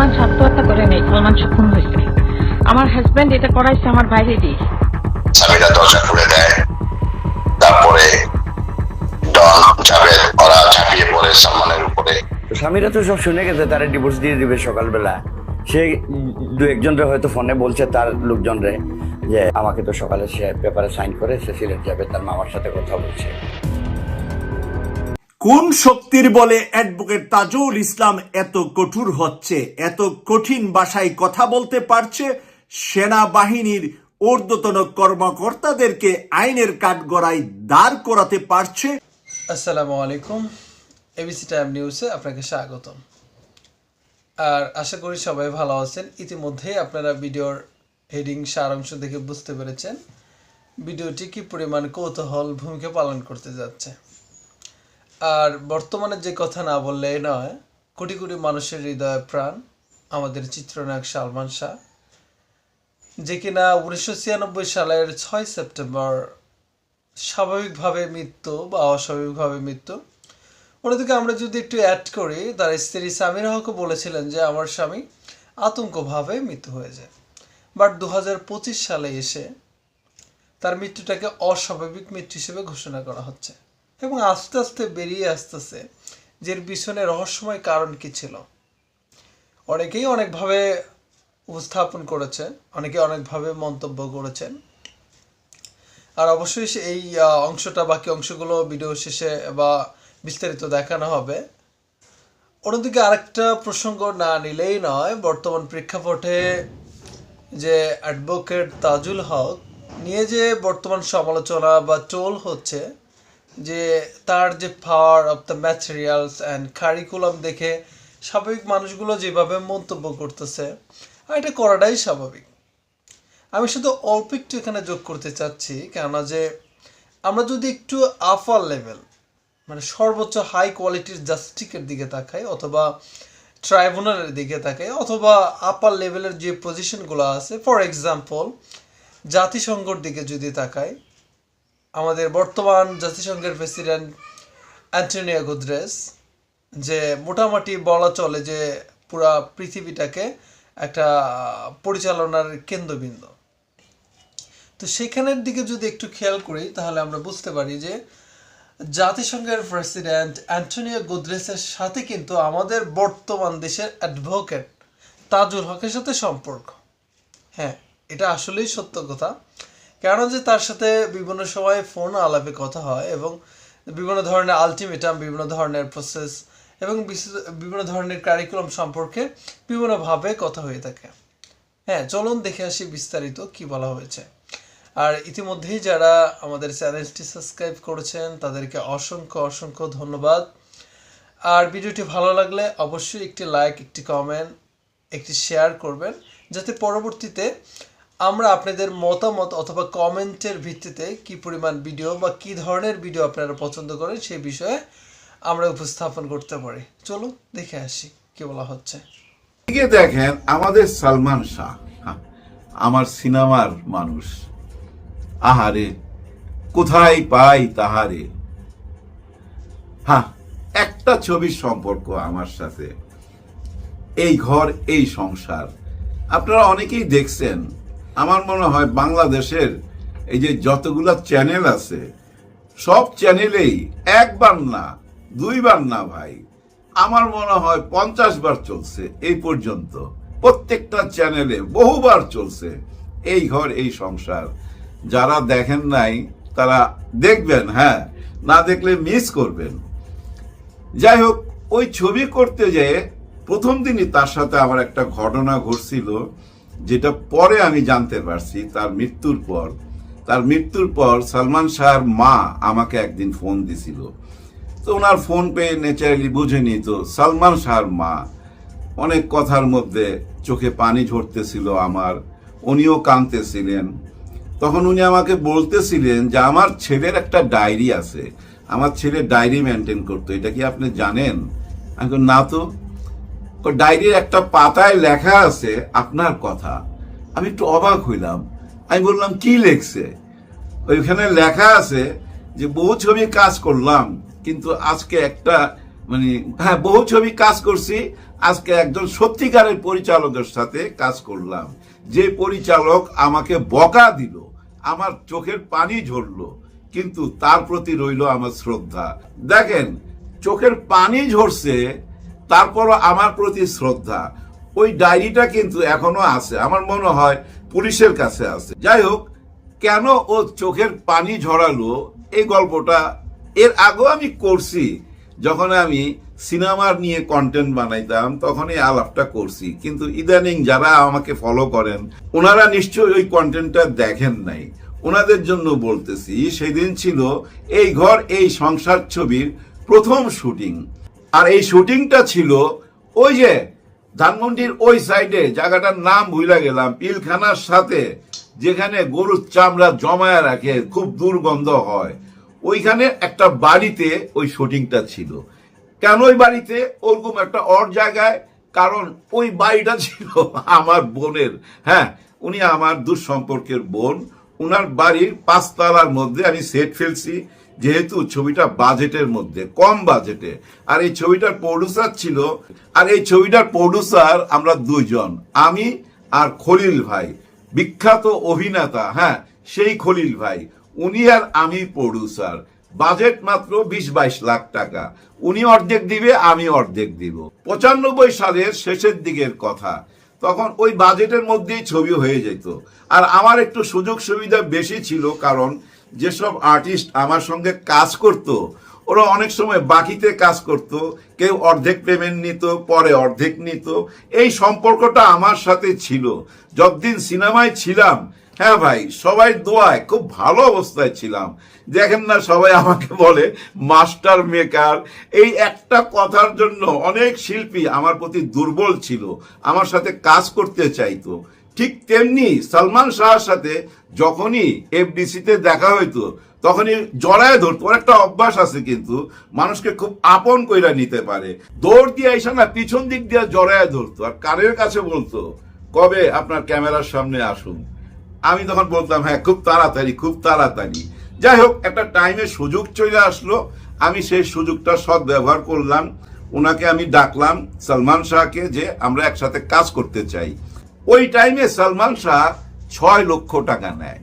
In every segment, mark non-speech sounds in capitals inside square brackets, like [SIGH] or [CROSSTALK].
সালমান আত্মহত্যা করে নেই সালমান খুন হয়েছে। আমার হাজবেন্ড এটা করাইছে আমার বাইরে দিয়ে। স্বামীরা দরজা খুলে দেয়। তারপরে ডন জাভেদ ওরা ঝাঁপিয়ে পড়ে সালমানের উপরে। তো স্বামীরা তো সব শুনে গেছে তারা ডিভোর্স দিয়ে দিবে সকালবেলা। সে দু একজনরে হয়তো ফোনে বলছে তার লোকজনরে যে আমাকে তো সকালে সে পেপারে সাইন করে সে সিলেট যাবে তার মামার সাথে কথা বলছে। কোন শক্তির বলে অ্যাডভোকেট তাজুল ইসলাম এত কঠোর হচ্ছে, এত কঠিন ভাষায় কথা বলতে পারছে? সেনাবাহিনীর ঊর্ধ্বতন কর্মকর্তাদেরকে আইনের কাঠগড়ায় দাঁড় করাতে পারছে? আসসালামু আলাইকুম, এবিসি টাইম নিউজে আপনাকে স্বাগতম। আর আশা করি সবাই ভালো আছেন। ইতিমধ্যেই আপনারা ভিডিওর হেডিং, সারাংশ দেখে বুঝতে পেরেছেন ভিডিওটি কি পরিমাণ কৌতূহল, ভূমিকা পালন করতে যাচ্ছে। আর বর্তমানে যে কথা না বললেই নয়, কোটি কোটি মানুষের হৃদয় প্রাণ আমাদের চিত্রনায়ক সালমান শাহ, যে কিনা উনিশশো ছিয়ানব্বই সালের ছয় সেপ্টেম্বর স্বাভাবিকভাবে মৃত্যু বা অস্বাভাবিকভাবে মৃত্যু। অন্যদিকে আমরা যদি একটু অ্যাড করি, তার স্ত্রী সামিরা হকও বলেছিলেন যে আমার স্বামী আতঙ্কভাবে মৃত্যু হয়ে যায়। বাট দু হাজার পঁচিশ সালে এসে তার মৃত্যুটাকে অস্বাভাবিক মৃত্যু হিসেবে ঘোষণা করা হচ্ছে। এবং আস্তে আস্তে বেরিয়ে আসতেছে, যে পিছনে রহস্যময় কারণ কি ছিল। অনেকেই অনেকভাবে উপস্থাপন করেছে অনেকে অনেকভাবে মন্তব্য করেছেন। আর অবশ্যই এই অংশটা, বাকি অংশগুলো ভিডিও শেষে বা বিস্তারিত দেখানো হবে। অন্যদিকে আরেকটা প্রসঙ্গ না নিলেই নয়, বর্তমান প্রেক্ষাপটে যে অ্যাডভোকেট তাজুল হক নিয়ে যে বর্তমান সমালোচনা বা টোল হচ্ছে যে তার যে power of the materials and curriculum দেখে স্বাভাবিক মানুষগুলো যেভাবে মন্তব্য করতেছে, আর এটা করাটাই স্বাভাবিক। আমি শুধু অল্প একটু এখানে যোগ করতে চাচ্ছি, কেননা যে আমরা যদি একটু আফার লেভেল মানে সর্বোচ্চ হাই কোয়ালিটির জাস্টিকের দিকে তাকাই, অথবা ট্রাইব্যুনালের দিকে তাকাই, অথবা আপার লেভেলের যে পজিশনগুলো আছে ফর এক্সাম্পল জাতিসংঘর দিকে যদি তাকাই আমাদের বর্তমান জাতিসংঘের প্রেসিডেন্ট অ্যান্টনিও গুদ্রেস যে মোটামুটি বলা চলে যে পুরা পৃথিবীটাকে একটা পরিচালনার কেন্দ্রবিন্দু। তো সেখানের দিকে যদি একটু খেয়াল করি, তাহলে আমরা বুঝতে পারি যে জাতিসংঘের প্রেসিডেন্ট অ্যান্টনিও গুদ্রেসের সাথে কিন্তু আমাদের বর্তমান দেশের অ্যাডভোকেট তাজুল হকের সাথে সম্পর্ক। হ্যাঁ এটা আসলেই সত্য কথা। কেন যে তার সাথে বিভিন্ন সময় ফোন আলাপে কথা হয় এবং বিভিন্ন ধরনের আলটিমেটাম বিভিন্ন ধরনের প্রসেস এবং বিভিন্ন ধরনের কারিকুলাম সম্পর্কে বিভিন্নভাবে কথা হয়ে থাকে। হ্যাঁ চলুন দেখে আসি বিস্তারিত কি বলা হয়েছে। আর ইতিমধ্যেই যারা আমাদের চ্যানেলটি সাবস্ক্রাইব করেছেন, তাদেরকে অসংখ্য অসংখ্য ধন্যবাদ। আর ভিডিওটি ভালো লাগলে অবশ্যই একটি লাইক একটি কমেন্ট একটি শেয়ার করবেন, যাতে পরবর্তীতে আমরা আপনাদের মতামত অথবা কমেন্টের ভিত্তিতে কি পরিমাণ ভিডিও বা কি ধরনের ভিডিও আপনারা পছন্দ করেন সেই বিষয়ে আমরা উপস্থাপন করতে পারি। চলো দেখে আসি কি বলা হচ্ছে। দিকে দেখেন আমাদের সালমান শাহ হ্যাঁ, আমার সিনেমার মানুষ। আহারে কোথায় পাই তাহারে? হ্যাঁ একটা ছবির সম্পর্ক আমার সাথে। এই ঘর এই সংসার। আপনারা অনেকেই দেখছেন আমার মনে হয় বাংলাদেশের এই যে যতগুলা চ্যানেল আছে, সব চ্যানেলেই একবার না, দুইবার না ভাই, আমার মনে হয় পঞ্চাশ বার চলছে এই পর্যন্ত। প্রত্যেকটা চ্যানেলে বহুবার চলছে এই ঘর, এই সংসার। যারা দেখেন নাই, তারা দেখবেন হ্যাঁ না দেখলে মিস করবেন। যাই হোক, ওই ছবি করতে যেয়ে প্রথম দিনই তার সাথে আমার একটা ঘটনা ঘটছিল। যেটা পরে আমি জানতে পারছি, তার মৃত্যুর পর, তার মৃত্যুর পর সালমান শাহর মা আমাকে একদিন ফোন দিছিল। তো ওনার ফোন পেয়ে ন্যাচারালি বুঝেনি তো সালমান শাহর মা অনেক কথার মধ্যে চোখে পানি ঝরতেছিল আমার, উনিও কাঁদতেছিলেন। তখন উনি আমাকে বলতেছিলেন যে, আমার ছেলের একটা ডায়েরি আছে, আমার ছেলে ডায়েরি মেনটেন করতো, এটা কি আপনি জানেন? আমি না তো। ডায়েরির একটা পাতায় লেখা আছে আপনার কথা। আমি একটু অবাক হইলাম। আমি বললাম, কি লেখছে? ওইখানে লেখা আছে যে, বহু ছবি কাজ করলাম, কিন্তু আজকে একটা মানে হ্যাঁ বহু ছবি কাজ করছি, আজকে একজন সত্যিকারের পরিচালকের সাথে কাজ করলাম। যে পরিচালক আমাকে বকা দিল, আমার চোখের পানি ঝরলো, কিন্তু তার প্রতি রইল আমার শ্রদ্ধা। দেখেন, চোখের পানি ঝরছে তারপরও আমার প্রতি শ্রদ্ধা। ওই ডায়েরিটা কিন্তু এখনও আছে। আমার মনে হয় পুলিশের কাছে আছে। যাই হোক, কেন ও চোখের পানি ঝরালো? এই গল্পটা এর আগেও আমি করছি। যখন আমি সিনেমার নিয়ে কন্টেন্ট বানাইতাম তখন এই আলাপটা করছি। কিন্তু ইদানিং যারা আমাকে ফলো করেন, ওনারা নিশ্চয়ই ওই কন্টেন্টটা দেখেন নাই। ওনাদের জন্য বলতেছি, সেদিন ছিল এই ঘর, এই সংসার ছবির প্রথম শুটিং আর এই শুটিংটা ছিল ওই যে ধানমন্ডির ওই সাইডে, জায়গাটার নাম ভুলে গেলাম, পিলখানার সাথে, যেখানে গরুর চামড়া জমায়া রাখে, খুব দুর্গন্ধ হয়। ওইখানে একটা বাড়িতে ওই শুটিংটা ছিল। কেন ওই বাড়িতে? ওরকম একটা অর জায়গায়, কারণ ওই বাড়িটা ছিল আমার বোনের। হ্যাঁ উনি আমার দুঃসম্পর্কের বোন। উনার বাড়ির পাঁচতলার মধ্যে আমি সেট ফেলছি। যেহেতু ছবিটা বাজেটের মধ্যে, কম বাজেটে। আর এই ছবিটার প্রডিউসার ছিল, আর এই ছবিটার প্রডিউসার আমরা দুইজন, আমি আর খলিল ভাই। বিখ্যাত অভিনেতা হ্যাঁ সেই খলিল ভাই। উনি আর আমি প্রডিউসার বাজেট মাত্র বিশ বাইশ লাখ টাকা। উনি অর্ধেক দিবে, আমি অর্ধেক দিব। পঁচানব্বই সালের শেষের দিকের কথা। তখন ওই বাজেটের মধ্যেই ছবি হয়ে যেত। আর আমার একটু সুযোগ সুবিধা বেশি ছিল, কারণ যেসব আর্টিস্ট আমার সঙ্গে কাজ করত, ওরা অনেক সময় বাকিতে কাজ করত, কেউ অর্ধেক পেমেন্ট নিত, পরে অর্ধেক নিত। এই সম্পর্কটা আমার সাথে ছিল। যতদিন সিনেমায় ছিলাম হ্যাঁ ভাই, সবাই দোয়ায়, খুব ভালো অবস্থায় ছিলাম। দেখেন না সবাই আমাকে বলে মাস্টার মেকার এই একটা কথার জন্য অনেক শিল্পী আমার প্রতি দুর্বল ছিল, আমার সাথে কাজ করতে চাইতো। ঠিক তেমনি সালমান শাহর সাথে যখনই এফডিসিতে দেখা হইতো, তখনই জড়ায় ধরতো। একটা অভ্যাস আছে কিন্তু, মানুষকে খুব আপন কইরা নিতে পারে। দৌড় দিয়ে এসে না, পিছন দিক দিয়ে জড়ায় ধরতো। আর কানের কাছে বলতো, কবে আপনার ক্যামেরার সামনে আসুন? আমি তখন বলতাম হ্যাঁ খুব তাড়াতাড়ি খুব তাড়াতাড়ি। যাই হোক, একটা টাইমে সুযোগ চলে আসলো। আমি সেই সুযোগটা সৎ ব্যবহার করলাম। ওনাকে আমি ডাকলাম সালমান শাহকে যে আমরা একসাথে কাজ করতে চাই। ওই টাইমে সালমান শাহ ছয় লক্ষ টাকা নেয়।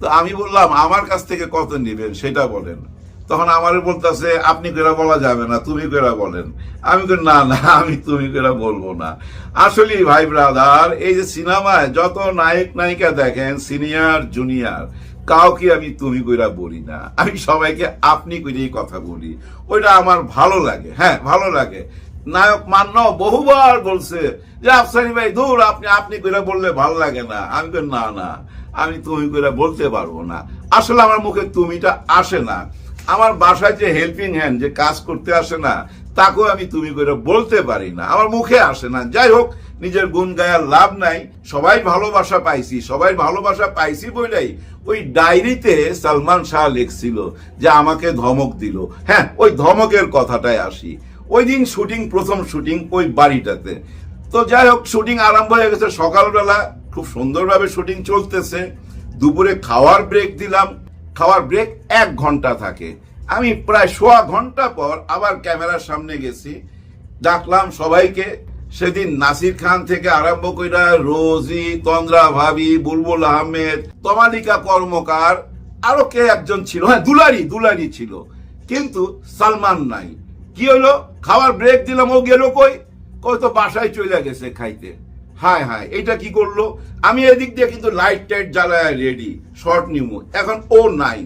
তো আমি বললাম, আমার কাছ থেকে কত নেবেন? সেটা বলেন। তখন আমার বলতেছে, আপনি কেরা বলা যাবে না, তুমি কেরা বলেন। আমি না না, আমি তুমি কেরা বলব না। আসলে ভাই ব্রাদার, এই যে সিনেমায় যত নায়ক নায়িকা দেখেন, সিনিয়র, জুনিয়র, কাউকে আমি তুমি কইরা বলি না। আমি সবাইকে আপনি কইরেই কথা বলি। ওইটা আমার ভালো লাগে হ্যাঁ ভালো লাগে। নায়ক মান্য বহুবার বলছে, যে আফসানি ভাই দূর আপনি আপনি করে বললে ভালো লাগে না। আমি তো না না, আমি তুমি করে বলতে পারব না। আসলে আমার মুখে তুমিটা আসে না। আমার বাসায় যে হেল্পিং হ্যান্ড যে কাজ করতে আসে না, তাকেও আমি তুমি করে বলতে পারি না। আমার মুখে আসে না। যাই হোক নিজের গুণ গায়ার লাভ নাই, সবাই ভালোবাসা পাইছি, সবাই ভালোবাসা পাইছি বলেই ওই ডায়েরিতে সালমান শাহ লিখছিল যে আমাকে ধমক দিল। হ্যাঁ ওই ধমকের কথাটাই আসি। ওই দিন শুটিং, প্রথম শুটিং ওই বাড়িটাতে। তো যাই হোক, শুটিং আরম্ভ হয়ে গেছে সকালবেলা। খুব সুন্দরভাবে শুটিং চলতেছে। দুপুরে খাওয়ার ব্রেক দিলাম। খাওয়ার ব্রেক এক ঘণ্টা থাকে। আমি প্রায় সোয়া ঘণ্টা পর আবার ক্যামেরার সামনে গেছি। ডাকলাম সবাইকে সেদিন নাসির খান থেকে আরম্ভ কইরা রোজি, তন্দ্রা, ভাবি, বুলবুল আহমেদ, তমালিকা কর্মকার, আরও কে একজন ছিল? হ্যাঁ দুলারি দুলারি ছিল। কিন্তু সালমান নাই। কি হলো খাওয়ার ব্রেক দিলাম, ও গেল কই? কই তো বাসায় চলে গেছে খাইতে। হায় হায় এটা কি করল? আমি এদিক দিয়ে কিন্তু লাইট টাইট জ্বালায় রেডি শর্ট নিমু। এখন ও নাই।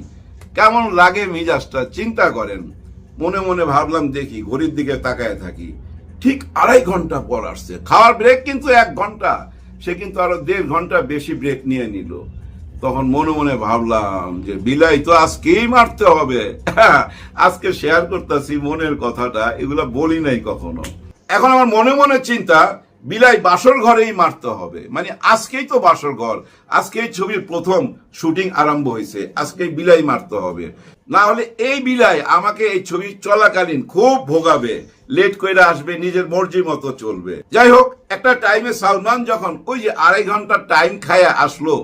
কেমন লাগে মিজাজটা? চিন্তা করেন। মনে মনে ভাবলাম, দেখি, ঘড়ির দিকে তাকায় থাকি। ঠিক আড়াই ঘণ্টা পর আসছে। খাওয়ার ব্রেক কিন্তু এক ঘণ্টা। সে কিন্তু আরও দেড় ঘণ্টা বেশি ব্রেক নিয়ে নিল। তখন মনে মনে ভাবলাম যে, বিলাই তো আজকেই মারতে হবে। আজকে শেয়ার করতেছি মনের কথাটা, এগুলা বলি নাই কখনো। এখন আমার মনে মনে চিন্তা, বিলাই বাসর ঘরেই মারতে হবে। মানে আজকেই তো বাসর ঘর। আজকেই ছবির প্রথম শুটিং আরম্ভ হয়েছে। আজকেই বিলাই মারতে হবে। না হলে এই বিলাই আমাকে এই ছবি চলাকালীন খুব ভোগাবে। লেট করে আসবে, নিজের মর্জি মতো চলবে। যাই হোক, একটা টাইমে সালমান যখন ওই যে আড়াই ঘণ্টা টাইম খায়া আসলো,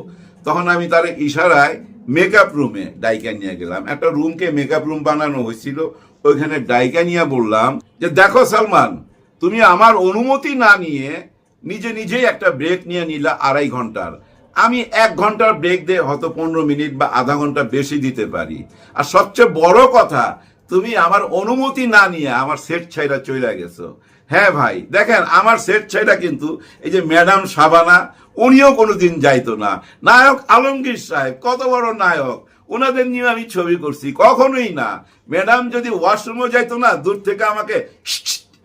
তখন আমি তার ইশারায় মেকআপ রুমে ডাইকা নিয়ে গেলাম। একটা রুমকে মেকআপ রুম বানানো হয়েছিল, ওইখানে ডাইকা নিয়ে বললাম যে, দেখো সালমান, তুমি আমার অনুমতি না নিয়ে নিজে নিজেই একটা ব্রেক নিয়ে নিলা আড়াই ঘণ্টার। আমি এক ঘণ্টার ব্রেক দিয়ে হয়তো পনেরো মিনিট বা আধা ঘণ্টা বেশি দিতে পারি। আর সবচেয়ে বড় কথা তুমি আমার অনুমতি না নিয়ে আমার সেট ছাইরা চলে গেছো। হ্যাঁ ভাই, দেখেন, আমার সেট ছাইরা কিন্তু এই যে ম্যাডাম সাবানা, উনিও কোনোদিন যাইতো না। নায়ক আলমগীর সাহেব, কত বড় নায়ক ওনাদের নিয়ে আমি ছবি করছি, কখনোই না। ম্যাডাম যদি ওয়াশরুমও যাইতো না, দূর থেকে আমাকে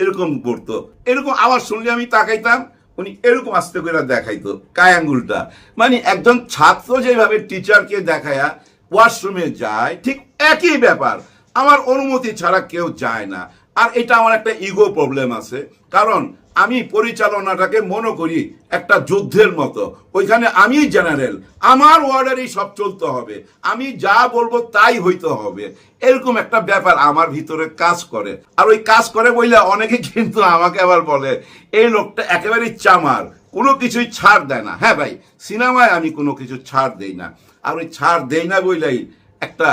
এরকম করতো। এরকম আওয়াজ শুনলে আমি তাকাইতাম, উনি এরকম আস্তে করে দেখাইতো কায়াঙ্গুলটা মানে একজন ছাত্র যেভাবে টিচারকে দেখায়া ওয়াশরুমে যায়, ঠিক একই ব্যাপার। আমার অনুমতি ছাড়া কেউ যায় না। আর এটা আমার একটা ইগো প্রবলেম আছে। কারণ আমি পরিচালনাটাকে মনে করি একটা যুদ্ধের মতো। ওইখানে আমি জেনারেল আমার ওয়ার্ডারই সব চলতে হবে। আমি যা বলব তাই হইতে হবে। এরকম একটা ব্যাপার আমার ভিতরে কাজ করে। আর ওই কাজ করে বললে অনেকে কিন্তু আমাকে আবার বলে, এই লোকটা একেবারেই চামার, কোনো কিছুই ছাড় দেয় না। হ্যাঁ ভাই, সিনেমায় আমি কোনো কিছু ছাড় দেই না। আর ওই ছাড় দেই না বইলাই একটা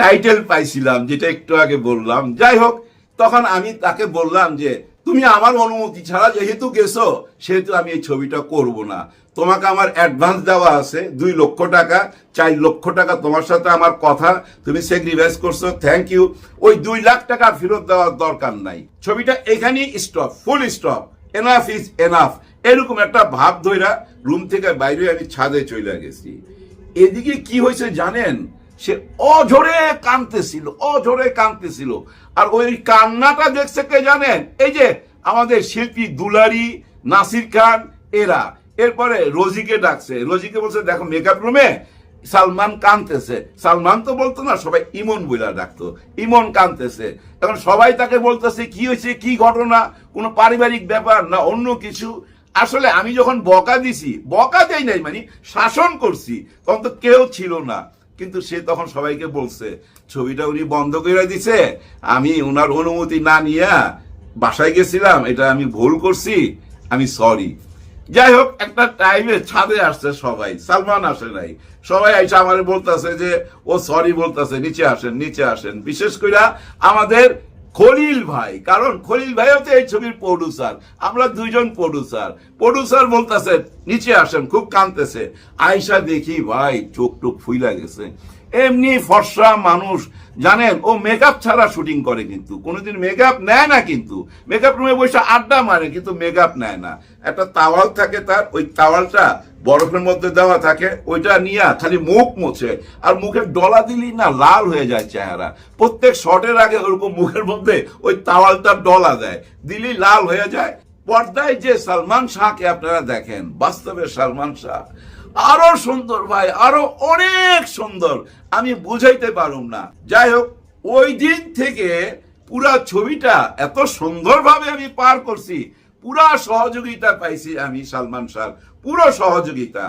টাইটেল পাইছিলাম, যেটা একটু আগে বললাম। যাই হোক, তখন আমি তাকে বললাম যে, তুমি আমার অনুমতি ছাড়া যেহেতু গেছো, সেহেতু আমি এই ছবিটা করব না। তোমাকে আমার অ্যাডভান্স দেওয়া আছে, দুই লক্ষ টাকা, চার লক্ষ টাকা তোমার সাথে আমার কথা, তুমি সেক্রিফাইস করছ থ্যাংক ইউ ওই দুই লাখ টাকা ফেরত দেওয়ার দরকার নাই। ছবিটা এখানেই stop full stop enough is enough এরকম একটা ভাব ধইরা রুম থেকে বাইরে আমি ছাদে চলে গেছি। এদিকে কি হয়েছে জানেন? সে অঝরে কাঁদতেছিল অঝরে কাঁদতেছিল। আর ওই কান্নাটা দেখছে কে জানেন? এই যে আমাদের শিল্পী দুলারি, নাসির খান, এরা। এরপরে রোজিকে ডাকছে। রোজিকে বলছে, দেখো মেকআপ রুমে সালমান কানতেছে সালমান তো বলতো না, সবাই ইমন বইলা ডাকতো। ইমন কানতেছে এখন সবাই তাকে বলতেছে, কি হয়েছে? কি ঘটনা? কোনো পারিবারিক ব্যাপার না অন্য কিছু? আসলে আমি যখন বকা দিছি, বকা দেই নাই মানে শাসন করছি, তখন তো কেউ ছিল না। কিন্তু সে তখন সবাইকে বলছে, ছবিটা উনি বন্ধ করে দিছে। আমি ওনার অনুমতি না নিয়ে বাসায় গেছিলাম, এটা আমি ভুল করছি, আমি সরি যাই হোক, একটা টাইমে ছাদে আসছে সবাই, সালমান আসে নাই। সবাই এসে আমার বলতেছে যে, ও সরি বলতেছে, নিচে আসেন নিচে আসেন। বিশেষ করে আমাদের খলিল ভাই, কারণ খলিল ভাইও তো এই ছবির প্রডিউসার আমরা দুইজন প্রডিউসার প্রডিউসার বলতেছে, নিচে আসেন, খুব কানতেছে। আয়সা দেখি, ভাই চোখ টোক ফুইলা গেছে। এমনি ফর্সা মানুষ জানেন, ও মেকআপ ছাড়া শুটিং করে কিন্তু। কোনোদিন মেকআপ নেয় না কিন্তু। মেকআপ রুমে বসে আড্ডা মারে, কিন্তু মেকআপ নেয় না। একটা তাওয়াল থাকে তার, ওই তাওয়ালটা বরফের মধ্যে দেওয়া থাকে, ওইটা নিয়ে খালি মুখ মোছে। আর মুখের ডলা দিলেই না লাল হয়ে যায় চেহারা। প্রত্যেক শটের আগে ওরকম মুখের মধ্যে ওই তাওয়ালটা ডলা দেয়। দিলেই লাল হয়ে যায়। পর্দায় যে সালমান শাহকে আপনারা দেখেন, বাস্তবে সালমান শাহ আরও সুন্দর ভাই, আরও অনেক সুন্দর। আমি বুঝাইতে পারুম না। যাই হোক ওই দিন থেকে পুরা ছবিটা এত সুন্দরভাবে আমি পার করছি। পুরা সহযোগিতা পাইছি আমি, সালমান শাহ পুরো সহযোগিতা।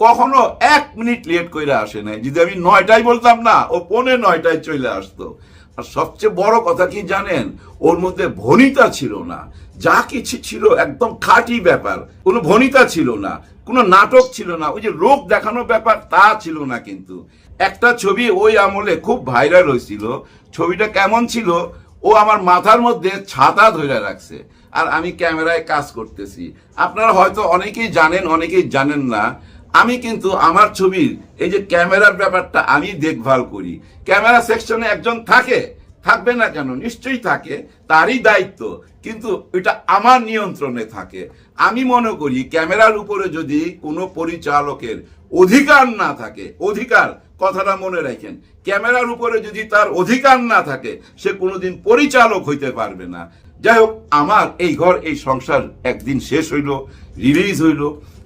কখনো এক মিনিট লেট করে আসে নাই। যদি আমি নয়টায় বলতাম না, ও পৌনে নয়টায় চলে আসতো। আর সবচেয়ে বড় কথা কি জানেন? ওর মধ্যে ভনিতা ছিল না। যা কিছু ছিল একদম খাঁটি ব্যাপার। কোনো ভনিতা ছিল না, কোনো নাটক ছিল না, ওই যে লোক দেখানোর ব্যাপার তা ছিল না কিন্তু। একটা ছবি ওই আমলে খুব ভাইরাল হয়েছিল। ছবিটা কেমন ছিল? ও আমার মাথার মধ্যে ছাতা ধরে রাখছে। আর আমি ক্যামেরায় কাজ করতেছি। আপনারা হয়তো অনেকেই জানেন অনেকেই জানেন না। আমি কিন্তু আমার ছবির এই যে ক্যামেরার ব্যাপারটা আমি দেখভাল করি। ক্যামেরা সেকশনে একজন থাকে, থাকবে না কেন? নিশ্চয়ই থাকে, তারই দায়িত্ব। কিন্তু এটা আমার নিয়ন্ত্রণে থাকে। আমি মনে করি ক্যামেরার উপরে যদি কোনো পরিচালকের অধিকার না থাকে, অধিকার, কথাটা মনে রাখেন, ক্যামেরার উপরে যদি তার অধিকার না থাকে, সে কোনোদিন পরিচালক হইতে পারবে না। যাই হোক, আমার এই ঘর, এই সংসার একদিন শেষ হইল, রিলিজ হইল।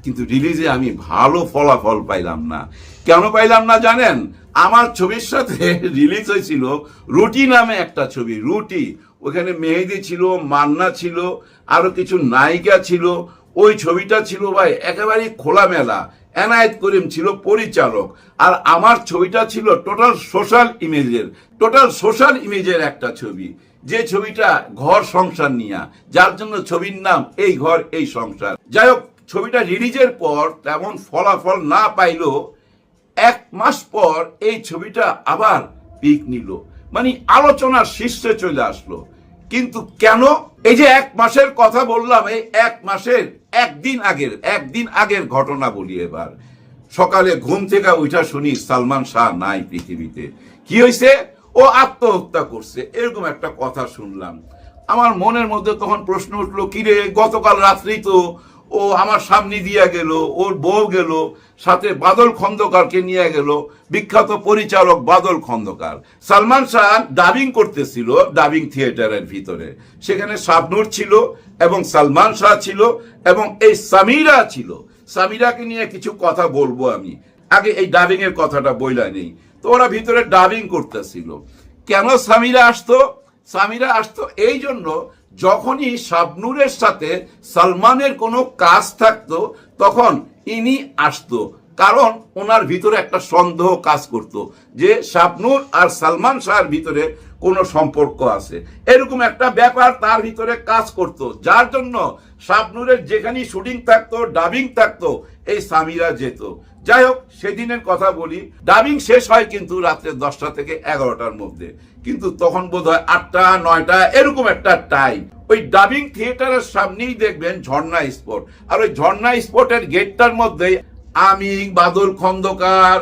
কিন্তু রিলিজে আমি ভালো ফলাফল পাইলাম না। কেন পাইলাম না জানেন? আমার ছবির সাথে [LAUGHS] রিলিজ হয়েছিল রুটি নামে একটা ছবি, রুটি। ওখানে মেহেদি ছিল, মান্না ছিল, আরও কিছু নায়িকা ছিল। ওই ছবিটা ছিল ভাই একেবারে খোলামেলা। এনায়েত করিম ছিল পরিচালক। আর আমার ছবিটা ছিল টোটাল সোশ্যাল ইমেজের টোটাল সোশ্যাল ইমেজের একটা ছবি। যে ছবিটা ঘর সংসার নিয়া, যার জন্য ছবির নাম এই ঘর, এই সংসার। যাই হোক ছবিটা রিলিজের পর তেমন ফলাফল না পাইলেও এক মাস পর এই ছবিটা আবার পিক নিল। মানে আলোচনার শীর্ষে চলে আসলো। কিন্তু কেন? এই যে এক মাসের কথা বললাম, এই এক মাসের একদিন আগের একদিন আগের ঘটনা বলি এবার। সকালে ঘুম থেকে উঠা শুনি সালমান শাহ নাই পৃথিবীতে। কি হয়েছে ও আত্মহত্যা করছে। এরকম একটা কথা শুনলাম। আমার মনের মধ্যে তখন প্রশ্ন উঠল, কিরে, গতকাল রাত্রেই তো ও আমার সামনে দিয়ে গেল, ওর বউ গেল, সাথে বাদল খন্দকারকে নিয়ে গেল, বিখ্যাত পরিচালক বাদল খন্দকার। সালমান শাহ ডাবিং করতেছিল ডাবিং থিয়েটারের ভিতরে। সেখানে শাবনুর ছিল এবং সালমান শাহ ছিল এবং এই সামিরা ছিল। সামিরাকে নিয়ে কিছু কথা বলব আমি। আগে এই ডাবিং এর কথাটা বইলা নেই। তো ওরা ভিতরে ডাবিং করতেছিল। কেন সামিরা আসতো? সামিরা আসতো এই জন্য যখনই শাবনুরের সাথে সালমানের কোনো কাজ থাকতো, তখন ইনি আসতো। কারণ ওনার ভিতরে একটা সন্দেহ কাজ করত যে শাবনুর আর সালমান শাহর ভিতরে কোনো সম্পর্ক আছে। এরকম একটা ব্যাপার তার ভিতরে কাজ করত। যার জন্য শাবনুরের যেখানেই শুটিং থাকতো, ডাবিং থাকতো, এই সামিরা যেত। যাই হোক, সেদিনের কথা বলি। ডাবিং শেষ হয় কিন্তু রাত্রে দশটা থেকে এগারোটার মধ্যে। কিন্তু তখন বোধ হয় আটটা, নয়টা, এরকম একটা টাইম ওই ডাবিং থিয়েটারের সামনেই দেখবেন ঝর্ণা স্পট আর ওই ঝর্ণা স্পটের গেটটার মধ্যেই আমি, বাদল খন্দকার,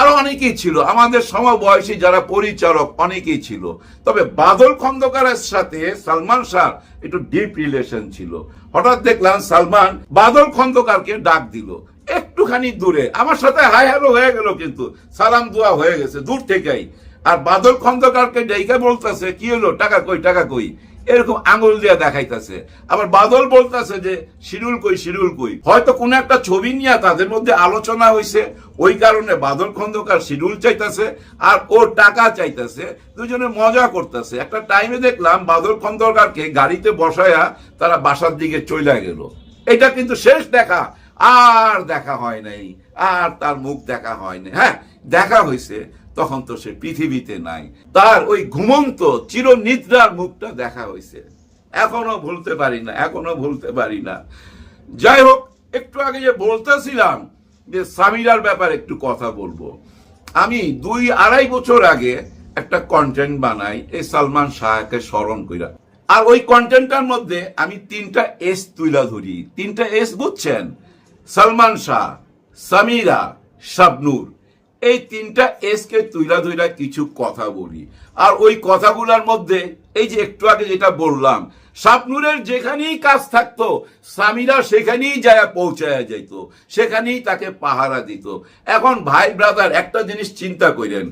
আরও অনেকেই ছিল। আমাদের সমবয়সী যারা পরিচালক অনেকেই ছিল। তবে বাদল খন্দকারের সাথে সালমান শাহ একটু ডিপ রিলেশন ছিল। হঠাৎ দেখলাম সালমান বাদল খন্দকারকে ডাক দিল। একটুখানি দূরে। আমার সাথে হাই হ্যালো হয়ে গেল কিন্তু। সালাম দোয়া হয়ে গেছে। দূর থেকেই। আর বাদল খন্দকারকে ডেকে বলতেছে, কি হলো? টাকা কই টাকা কই? এরকম আঙুল দিয়ে দেখাইতেছে। আবার বাদল বলতেছে যে, শিডিউল কই শিডিউল কই? হয়তো কোন একটা ছবি নিয়ে তাদের মধ্যে আলোচনা হয়েছে ওই কারণে বাদল খন্দকার শিডিউল চাইতেছে আর ও টাকা চাইতেছে, দুজনে মজা করতেছে। একটা টাইমে দেখলাম বাদল খন্দকারকে গাড়িতে বসায়া তারা বাসার দিকে চলে গেল। এটা কিন্তু শেষ দেখা। আর দেখা হয় নাই, আর তার মুখ দেখা হয় নাই। হ্যাঁ দেখা হয়েছে তখন তো সে পৃথিবীতে নাই। তার ওই ঘুমন্ত চিরনিদ্রার মুখটা দেখা হয়েছে এখনও ভুলতে পারি না, এখনও ভুলতে পারি না। যাই হোক, একটু আগে যে বলতেছিলাম যে সামিরার ব্যাপারে একটু কথা বলব। আমি দুই আড়াই বছর আগে একটা কন্টেন্ট বানাই, এই সালমান শাহকে স্মরণ কইরা। আর ওই কন্টেন্টটার মধ্যে আমি তিনটা এস তুইলা ধরি। তিনটা এস বুঝছেন? সালমান শাহ, সামিরা, শাবনুর। এই তিনটা এসকে তুইলা ধইলা কিছু কথা বলি। আর ওই কথাগুলোর মধ্যে, এই যে একটু আগে যেটা বললাম, শাবনুরের যেখানেই কাজ থাকতো, স্বামীরা সেখানেই যায় পৌঁছায় যাইত, সেখানেই তাকে পাহারা দিত। এখন ভাই ব্রাদার, একটা জিনিস চিন্তা করেন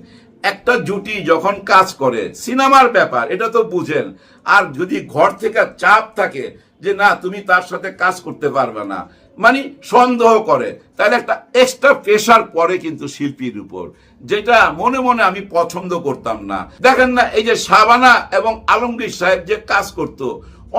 একটা জুটি যখন কাজ করে, সিনেমার ব্যাপার, এটা তো বুঝেন, আর যদি ঘর থেকে চাপ থাকে যে না, তুমি তার সাথে কাজ করতে পারবে না মানে সন্দেহ করে। তাহলে একটা এক্সট্রা প্রেশার পড়ে কিন্তু শিল্পীর উপর, যেটা মনে মনে আমি পছন্দ করতাম না। দেখেন না, এই যে সাবানা এবং আলমগীর সাহেব যে কাজ করতো,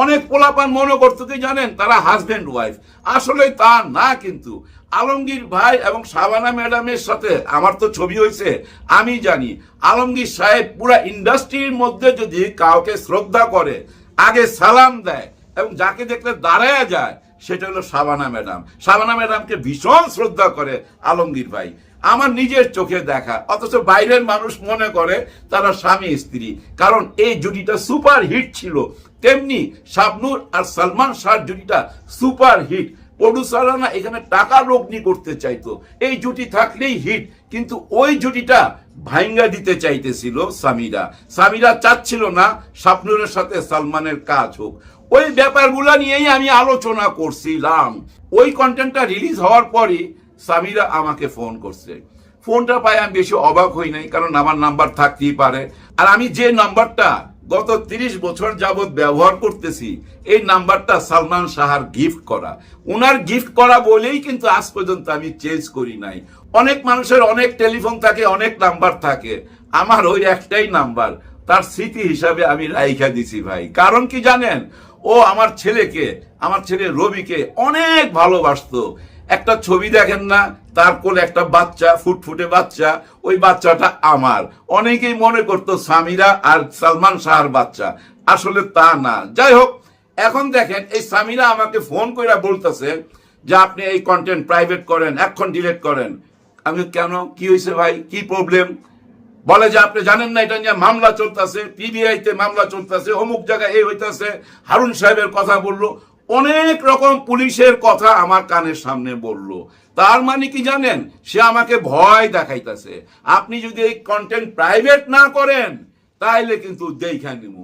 অনেক পোলাপান মনে করতো কি জানেন, তারা হাজবেন্ড ওয়াইফ আসলে তা না কিন্তু। আলমগীর ভাই এবং শাবানা ম্যাডামের সাথে আমার তো ছবি হয়েছে, আমি জানি। আলমগীর সাহেব পুরা ইন্ডাস্ট্রির মধ্যে যদি কাউকে শ্রদ্ধা করে, আগে সালাম দেয় এবং যাকে দেখলে দাঁড়ায় যায় সেটা হলো শাবানা ম্যাডাম। শাবানা ম্যাডামকে ভীষণ শ্রদ্ধা করে আলমগীর ভাই। আমার নিজের চোখে দেখা, অথচ বাইরের মানুষ মনে করে তারা স্বামী স্ত্রী। কারণ এই জুটিটা সুপার হিট ছিল। তেমনি শাবনুর আর সালমান শাহর জুটিটা সুপার হিট। প্রডিউসাররা না এখানে টাকা লগ্নি করতে চাইতো। এই জুটি থাকলেই হিট। কিন্তু ওই জুটিটা ভাইঙ্গা দিতে চাইতেছিল সামিরা। সামিরা চাচ্ছিল না শাবনুরের সাথে সালমানের কাজ হোক। ওই ব্যাপারগুলো নিয়েই আমি আলোচনা করছিলাম। ওই কন্টেন্টটা রিলিজ হওয়ার পরই সামিরা আমাকে ফোন করছে। ফোনটা পাই আমি বেশি অবাক হই নাই, কারণ আমার নাম্বার থাকতেই পারে। আর আমি যে নাম্বারটা গত তিরিশ বছর যাবৎ ব্যবহার করতেছি, এই নাম্বারটা সালমান শাহার গিফট করা। ওনার গিফট করা বলেই কিন্তু আজ পর্যন্ত আমি চেঞ্জ করি নাই। অনেক মানুষের অনেক টেলিফোন থাকে, অনেক নাম্বার থাকে। আমার ওই একটাই নাম্বার তার স্মৃতি হিসাবে আমি রাইখা দিছি ভাই। কারণ কি জানেন? ও আমার ছেলেকে, আমার ছেলে রবিকে অনেক ভালোবাসতো। একটা ছবি দেখেন না, তার কোলে একটা বাচ্চা, ফুটফুটে বাচ্চা, ওই বাচ্চাটা আমার। অনেকেই মনে করতো সামিরা আর সালমান শাহর বাচ্চা। আসলে তা না। যাই হোক, এখন দেখেন, এই সামিরা আমাকে ফোন করে বলতেছে যে আপনি এই কন্টেন্ট প্রাইভেট করেন এখন ডিলেট করেন। আমি কেন? কি হয়েছে ভাই? কি প্রবলেম বলে যে আপনি জানেন না, এটা নিয়ে মামলা চলতেছে পিবিআই তে মামলা চলতেছে, অমুক জায়গায় এই হইতাছে। হারুন সাহেবের কথা বলল, অনেক রকম পুলিশের কথা আমার কানের সামনে বলল। তার মানে কি জানেন, সে আমাকে ভয় দেখাইতেছে। আপনি যদি এই কন্টেন্ট প্রাইভেট না করেন, তাইলে কিন্তু দেখা নিব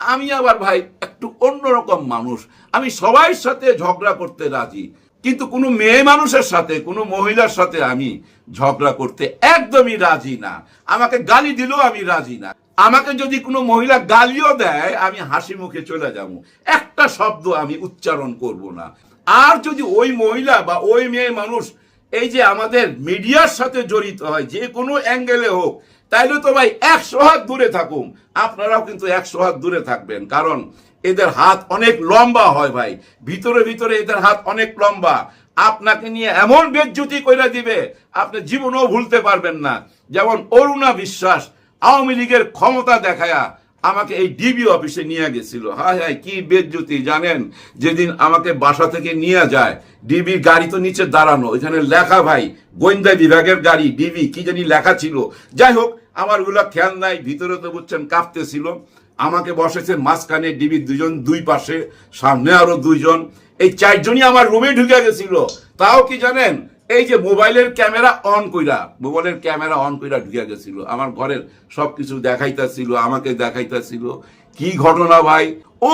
আমি আবার ভাই একটু অন্যরকম মানুষ। আমি সবার সাথে ঝগড়া করতে রাজি। কিন্তু কোনো মেয়ে মানুষের সাথে, কোনো মহিলার সাথে আমি ঝগড়া করতে একদমই রাজি না। আমাকে গালি দিলেও আমি রাজি না। আমাকে যদি কোনো মহিলা গালিও দেয়, আমি হাসি মুখে চলে যাব। একটা শব্দ আমি উচ্চারণ করব না। আর যদি ওই মহিলা বা ওই মেয়ে মানুষ এই যে আমাদের মিডিয়ার সাথে জড়িত হয়, যে কোনো অ্যাঙ্গেলে হোক তাইলে তো ভাই একশো হাত দূরে থাকুন। আপনারাও কিন্তু একশো হাত দূরে থাকবেন। কারণ এদের হাত অনেক লম্বা হয় ভাই। ভিতরে ভিতরে এদের হাত অনেক লম্বা। আপনাকে নিয়ে এমন বেজ্জুতি কইরা দিবে, আপনি জীবনও ভুলতে পারবেন না। যেমন অরুণা বিশ্বাস, আওয়ামী লীগের ক্ষমতা দেখায়া আমাকে এই ডিবি অফিসে নিয়ে গেছিল। হায় হায়, কি বেজ্জুতি জানেন? যেদিন আমাকে বাসা থেকে নিয়ে যায়, ডিবি গাড়ি তো নিচে দাঁড়ানো। এখানে লেখা ভাই, গোয়েন্দা বিভাগের গাড়ি, ডিবি, কি জানি লেখা ছিল। যাই হোক আমারগুলা খেয়াল নাই, ভিতরে তো বুঝছেন কাঁপতেছিল। আমাকে বসেছে মাঝখানে ডিবির দুজন, দুই পাশে, সামনে আরও দুইজন। এই চারজনই আমার রুমে ঢুকে গেছিল। তাও কি জানেন? এই যে মোবাইলের ক্যামেরা অন কইরা, মোবাইলের ক্যামেরা অন কইরা ঢুকে গেছিল, আমার ঘরের সবকিছু দেখাইতেছিল, আমাকে দেখাইতেছিল। কি ঘটনা ভাই?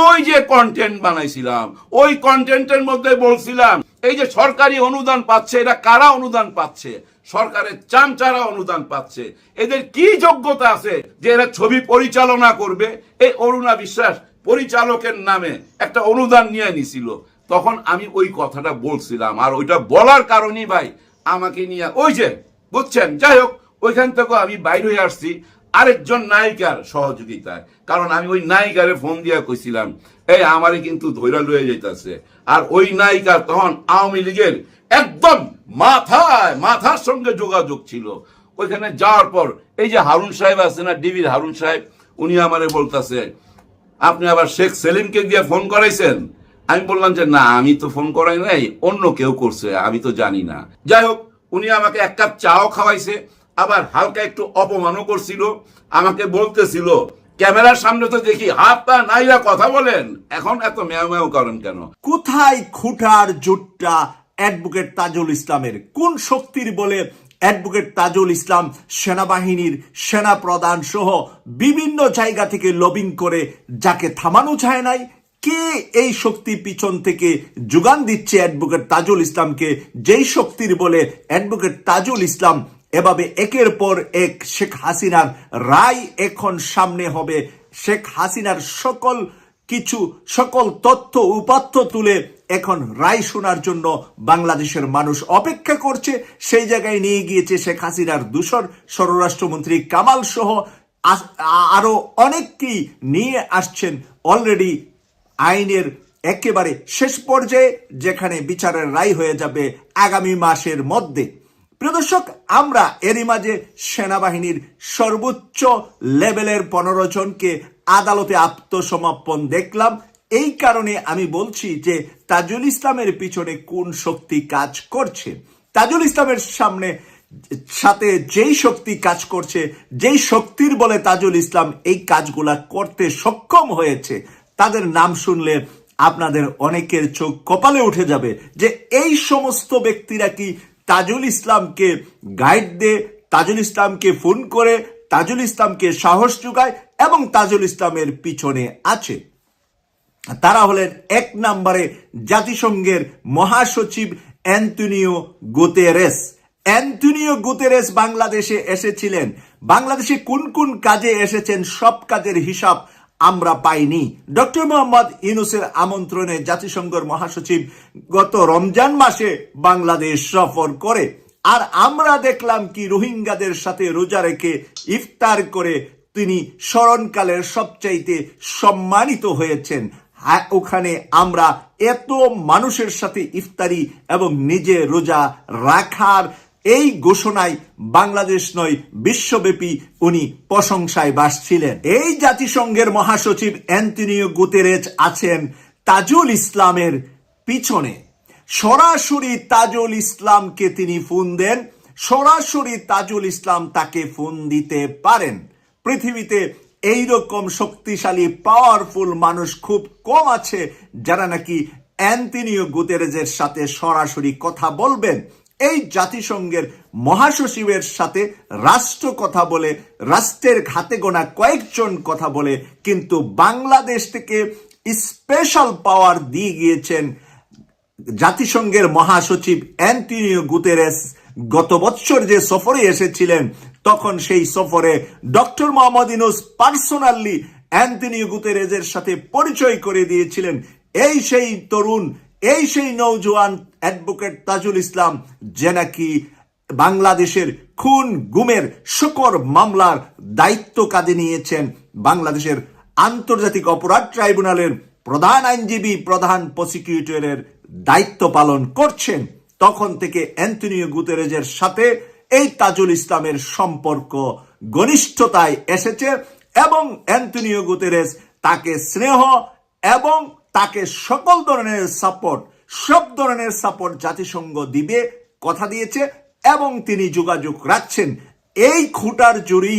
ওই যে কন্টেন্ট বানাইছিলাম, ওই কন্টেন্টের মধ্যে বলছিলাম, এই যে সরকারি অনুদান পাচ্ছে এরা কারা অনুদান পাচ্ছে? সরকারের চামচারা অনুদান পাচ্ছে। এদের কি যোগ্যতা আছে যে এরা ছবি পরিচালনা করবে? এই অরুণা বিশ্বাস পরিচালকের নামে একটা অনুদান নিয়ে নিছিল। তখন আমি ওই কথাটা বলছিলাম। আর ওইটা বলার কারণেই ভাই আমাকে নিয়ে, ওই যে, বুঝছেন? যাই হোক, ওইখান থেকে আমি বাইর হয়ে আসছি আরেকজন নায়িকার সহযোগিতায়। কারণ আমি ওই নায়িকারে ফোন দিয়া কইছিলাম, এই, আমারে কিন্তু ধৈরা লয়ে যাইতাছে। আর ওই নায়িকার তখন আওয়ামী লীগের একদম মাথায়, মাথার সঙ্গে যোগাযোগ ছিল। ওইখানে যাওয়ার পর, এই যে হারুন সাহেব আছে না ডিবির হারুন সাহেব, উনি আমারে বলতেছে, আপনি আবার শেখ সেলিমকে দিয়ে ফোন করাইছেন? আমি বললাম যে, না, আমি তো ফোন করাই নাই, অন্য কেউ করছে, আমি তো জানি না। যাই হোক, উনি আমাকে এক কাপ চাও খাওয়াইছে, আবার হালকা একটু অপমানও করছিল, আমাকে বলতেছিল, ক্যামেরার সামনে তো দেখি হাত পা নাইরা কথা বলেন, এখন এত মেয়াও মেয়াও করেন কেন? কোথায় খুঁটার জোটটা অ্যাডভোকেট তাজুল ইসলামের? কোন শক্তির বলে অ্যাডভোকেট তাজুল ইসলাম সেনাবাহিনীর সেনা প্রধান সহ বিভিন্ন জায়গা থেকে লবিং করে যাকে থামানো যায় নাই? কে এই শক্তি পিছন থেকে যোগান দিচ্ছে অ্যাডভোকেট তাজুল ইসলামকে? যেই শক্তির বলে অ্যাডভোকেট তাজুল ইসলাম এভাবে একের পর এক শেখ হাসিনার রায় এখন সামনে হবে। শেখ হাসিনার সকল কিছু, সকল তথ্য উপাত্য তুলে এখন রায় শোনার জন্য বাংলাদেশের মানুষ অপেক্ষা করছে। সেই জায়গায় নিয়ে গিয়েছে শেখ হাসিনার দূষর স্বরাষ্ট্রমন্ত্রী কামাল সহ আরও অনেককেই নিয়ে আসছেন। অলরেডি আইনের একেবারে শেষ পর্যায়ে যেখানে বিচারের রায় হয়ে যাবে আগামী মাসের মধ্যে। প্রদর্শক আমরা এরই মাঝে সেনাবাহিনীর সর্বোচ্চ লেভেলের পনেরো জনকে আদালতে আত্মসমর্পণ দেখলাম। এই কারণে আমি বলছি যে তাজুল ইসলামের পিছনে কোন শক্তি কাজ করছে? তাজুল ইসলামের সামনে সাথে যেই শক্তি কাজ করছে, যেই শক্তির বলে তাজুল ইসলাম এই কাজগুলা করতে সক্ষম হয়েছে তাদের নাম শুনলে আপনাদের অনেকের চোখ কপালে উঠে যাবে যে এই সমস্ত ব্যক্তিরা কি তাজুল ইসলামকে গাইড দে তাজুল ইসলামকে ফোন করে, তাজুল ইসলামকে সাহস যোগায় এবং তাজুল ইসলামের পিছনে আছে। তারা হলেন এক নম্বরে জাতিসংঘের মহাসচিব অ্যান্টনিও গুতেরেস। অ্যান্টনিও গুতেরেস বাংলাদেশে এসেছিলেন। বাংলাদেশে কোন কোন কাজে এসেছেন সব কাজের হিসাব আমরা পাইনি। ডক্টর মোহাম্মদ ইউনুসের আমন্ত্রণে জাতিসংঘের মহাসচিব গত রমজান মাসে বাংলাদেশ সফর করে। আর আমরা দেখলাম কি রোহিঙ্গাদের সাথে রোজা রেখে ইফতার করে তিনি স্মরণকালের সবচাইতে সম্মানিত হয়েছেন। হ্যাঁ, ওখানে আমরা এত মানুষের সাথে ইফতারি এবং নিজে রোজা রাখার এই ঘোষণায় বাংলাদেশ নয়, বিশ্বব্যাপী উনি প্রশংসায় বাসছিলেন। এই জাতিসংঘের মহাসচিব অ্যান্টনিও গুতেরেজ আছেন তাজুল ইসলামের পিছনে। সরাসরি তাজুল ইসলামকে তিনি ফোন দেন, সরাসরি তাজুল ইসলাম তাকে ফোন দিতে পারেন। পৃথিবীতে এই রকম শক্তিশালী পাওয়ারফুল মানুষ খুব কম আছে যারা নাকি অ্যান্টনিও গুতেরেজের সাথে সরাসরি কথা বলবেন। এই জাতিসংঘের মহাসচিবের সাথে রাষ্ট্র কথা বলে, রাষ্ট্রের হাতে গোনা কয়েকজন কথা বলে, কিন্তু বাংলাদেশ থেকে স্পেশাল পাওয়ার দিয়ে গিয়েছেন জাতিসংঘের মহাসচিব অ্যান্টনিও গুতেরেস। গত বছর যে সফরে এসেছিলেন, তখন সেই সফরে doctor Mohammad Yunus personally Antonio গুতেরেজের সাথে পরিচয় করে দিয়েছিলেন। এই সেই তরুণ এই সেই নৌজওয়ান অ্যাডভোকেট তাজুল ইসলাম, যে নাকি বাংলাদেশের খুন গুমের শকর মামলার দায়িত্ব কাঁধে নিয়েছেন বাংলাদেশের আন্তর্জাতিক অপরাধ ট্রাইব্যুনালের প্রধান আইনজীবী, প্রধান প্রসিকিউটরের দায়িত্ব পালন করছেন। তখন থেকে অ্যান্টনিও গুতেরেজের সাথে এই তাজুল ইসলামের সম্পর্ক ঘনিষ্ঠতায় এসেছে এবং অ্যান্টনিও গুতেরেস তাকে স্নেহ এবং তাকে সকল ধরনের সাপোর্ট সব ধরনের সাপোর্ট জাতিসংঘ দিবে, কথা দিয়েছে, এবং তিনি যোগাযোগ রাখছেন। এই খুঁটার জুড়ি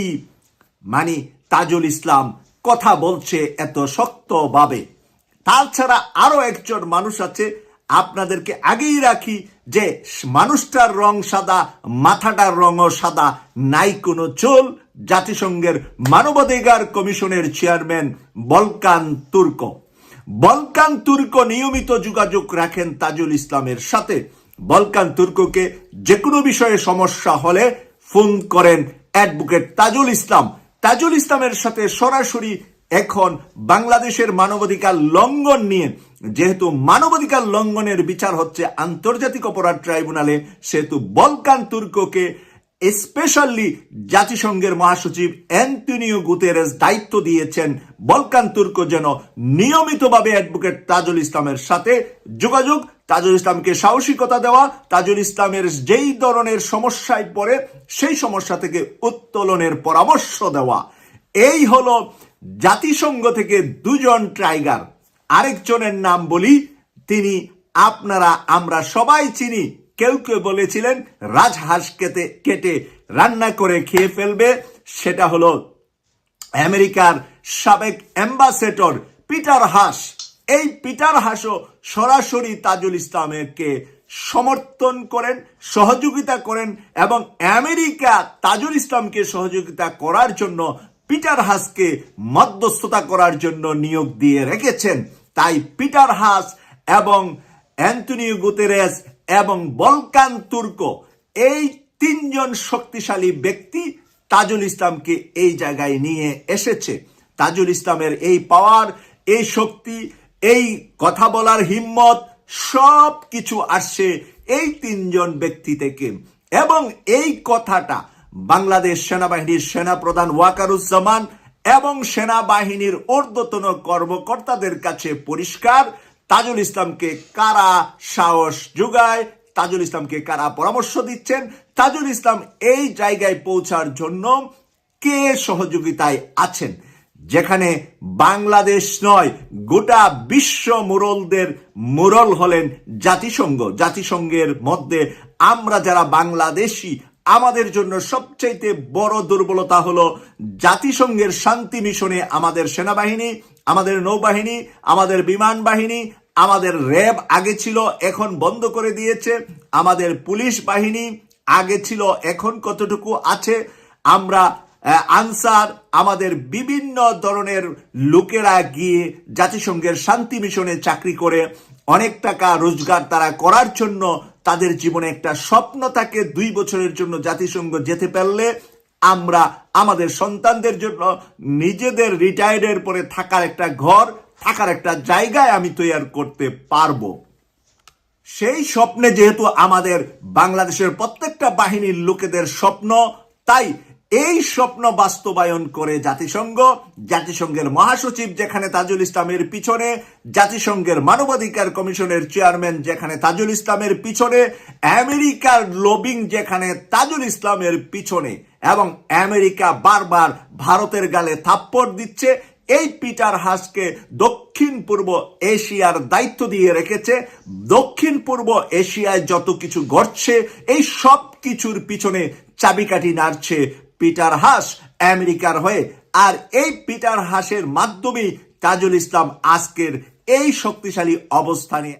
মানে তাজুল ইসলাম কথা বলছে এত শক্তভাবে। তাছাড়া আরও একজন মানুষ আছে, আপনাদেরকে আগেই রাখি যে মানুষটার রং সাদা, মাথাটার রঙও সাদা, নাই কোনো চুল। জাতিসংঘের মানবাধিকার কমিশনের chairman Volker Turk. Volker Turk নিয়মিত যোগাযোগ রাখেন তাজুল ইসলামের সাথে। বলকান তুর্ককে যে কোনো বিষয়ে সমস্যা হলে ফোন করেন অ্যাডভোকেট তাজুল ইসলাম। তাজুল ইসলামের সাথে সরাসরি এখন বাংলাদেশের মানবাধিকার লঙ্ঘন নিয়ে। যেহেতু মানবাধিকার লঙ্ঘনের বিচার হচ্ছে আন্তর্জাতিক অপরাধ ট্রাইব্যুনালে, সেহেতু বলকান তুর্ককে স্পেশালি জাতিসংঘের মহাসচিব অ্যান্টনিও গুতেরেস দায়িত্ব দিয়েছেন, বলকান তুর্ক যেন নিয়মিতভাবে অ্যাডভোকেট তাজুল ইসলামের সাথে যোগাযোগ, তাজুল ইসলামকে সাহসিকতা দেওয়া, তাজুল ইসলামের যেই ধরনের সমস্যায় পড়ে, সেই সমস্যা থেকে উত্তোলনের পরামর্শ দেওয়া। এই হলো জাতিসংঘ থেকে দুজন ট্রাইগার আরেকজনের নাম বলি, তিনি আপনারা, আমরা সবাই চিনি কেউ কেউ বলেছিলেন, রাজহাঁস কেটে কেটে রান্না করে খেয়ে ফেলবে। সেটা হলো আমেরিকার সাবেক অ্যাম্বাসেডর পিটার হাস। এই পিটার হাসও সরাসরি তাজুল ইসলামকে সমর্থন করেন, সহযোগিতা করেন এবং আমেরিকা তাজুল ইসলামকে সহযোগিতা করার জন্য পিটার হাসকে মধ্যস্থতা করার জন্য নিয়োগ দিয়ে রেখেছেন। তাই পিটার হাস এবং অ্যান্টনিও গুতেরেস এবং বলকান তুর্ক, এই তিনজন শক্তিশালী ব্যক্তি তাজুল ইসলামকে এই জায়গায় নিয়ে এসেছে। তাজুল ইসলামের এই পাওয়ার এই শক্তি, এই কথা বলার হিম্মত সব কিছু আসছে এই তিনজন ব্যক্তি থেকে। এবং এই কথাটা বাংলাদেশ সেনাবাহিনীর সেনাপ্রধান ওয়াকারুজ্জামান এবং সেনাবাহিনীর ঊর্ধ্বতন কর্মকর্তাদের কাছে পরিষ্কার তাজুল ইসলামকে কারা সাহস যোগায়? তাজুল ইসলামকে কারা পরামর্শ দিচ্ছেন? তাজুল ইসলাম এই জায়গায় পৌঁছার জন্য কে সহযোগিতায় আছেন? যেখানে বাংলাদেশ নয়, গোটা বিশ্ব মুরলদের মুরল হলেন জাতিসংঘ। জাতিসংঘের মধ্যে আমরা যারা বাংলাদেশি, আমাদের জন্য সবচাইতে বড় দুর্বলতা হলো জাতিসংঘের শান্তি মিশনে আমাদের সেনাবাহিনী, আমাদের নৌবাহিনী, আমাদের বিমান বাহিনী আমাদের র্যাব আগে ছিল, এখন বন্ধ করে দিয়েছে। আমাদের পুলিশ বাহিনী আগে ছিল, এখন কতটুকু আছে? আমরা আনসার, আমাদের বিভিন্ন ধরনের লোকেরা গিয়ে জাতিসংঘের শান্তি মিশনে চাকরি করে, অনেক টাকা রোজগার তারা করার জন্য তাদের জীবনে একটা স্বপ্ন থাকে, দুই বছরের জন্য জাতিসংঘ যেতে পারলে আমরা আমাদের সন্তানদের জন্য নিজেদের রিটায়ার্ডের পরে থাকার একটা ঘর থাকার একটা জায়গায় আমি তৈরি করতে পারব। সেই স্বপ্নে যেহেতু আমাদের বাংলাদেশের প্রত্যেকটা বাহিনীর লোকেদের স্বপ্ন, তাই এই স্বপ্ন বাস্তবায়ন করে জাতিসংঘ, জাতিসংঘের মহাসচিব যেখানে তাজুল ইসলামের পিছনে, জাতিসংঘের মানবাধিকার কমিশনের চেয়ারম্যান যেখানে তাজুল ইসলামের পিছনে, আমেরিকার লবিং যেখানে তাজুল ইসলামের পিছনে, এবং আমেরিকা বারবার ভারতের গালে থাপ্পড় দিচ্ছে এই পিটার হাসকে দক্ষিণ পূর্ব এশিয়ার দায়িত্ব দিয়ে রেখেছে। দক্ষিণ পূর্ব এশিয়ায় যত কিছু ঘটছে, এই সব কিছুর পিছনে চাবিকাঠি নাড়ছে পিটার হাস আমেরিকার হয়ে। আর এই পিটার হাসের মাধ্যমেই তাজুল ইসলাম আজকের এই শক্তিশালী অবস্থানে